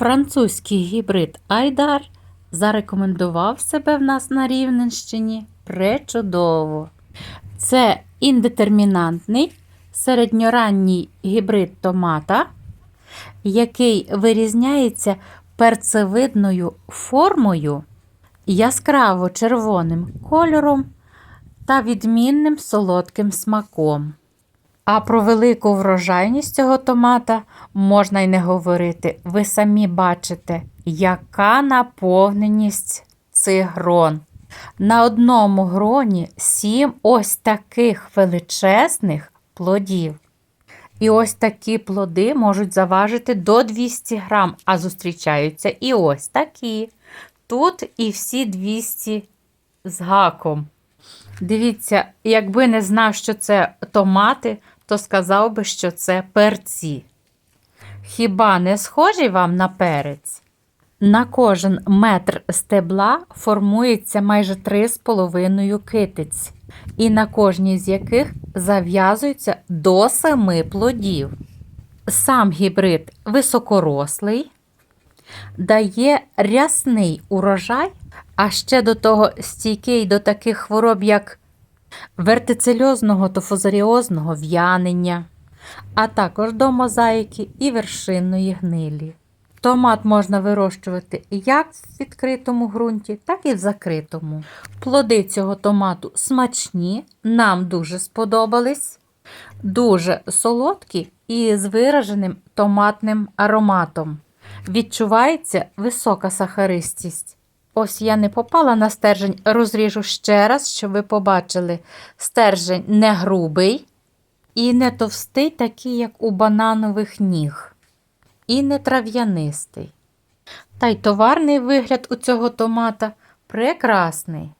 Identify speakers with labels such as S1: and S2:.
S1: Французький гібрид Айдар зарекомендував себе в нас на Рівненщині пречудово. Це індетермінантний середньоранній гібрид томата, який вирізняється перцевидною формою, яскраво червоним кольором та відмінним солодким смаком. А про велику врожайність цього томата можна й не говорити. Ви самі бачите, яка наповненість цих грон. На одному гроні сім ось таких величезних плодів. І ось такі плоди можуть заважити до 200 грам, а зустрічаються і ось такі. Тут і всі 200 з гаком. Дивіться, якби не знав, що це томати, то сказав би, що це перці. Хіба не схожі вам на перець? На кожен метр стебла формується майже 3,5 китиць, і на кожній з яких зав'язується до 7 плодів. Сам гібрид високорослий, дає рясний урожай, а ще до того стійкий до таких хвороб, як вертицельозного та фузаріозного в'янення, а також до мозаїки і вершинної гнилі. Томат можна вирощувати як в відкритому ґрунті, так і в закритому. Плоди цього томату смачні, нам дуже сподобались, дуже солодкі і з вираженим томатним ароматом. Відчувається висока сахаристість. Ось я не попала на стержень, розріжу ще раз, щоб ви побачили. Стержень не грубий і не товстий, такий, як у бананових ніг, і не трав'янистий. Та й товарний вигляд у цього томата прекрасний.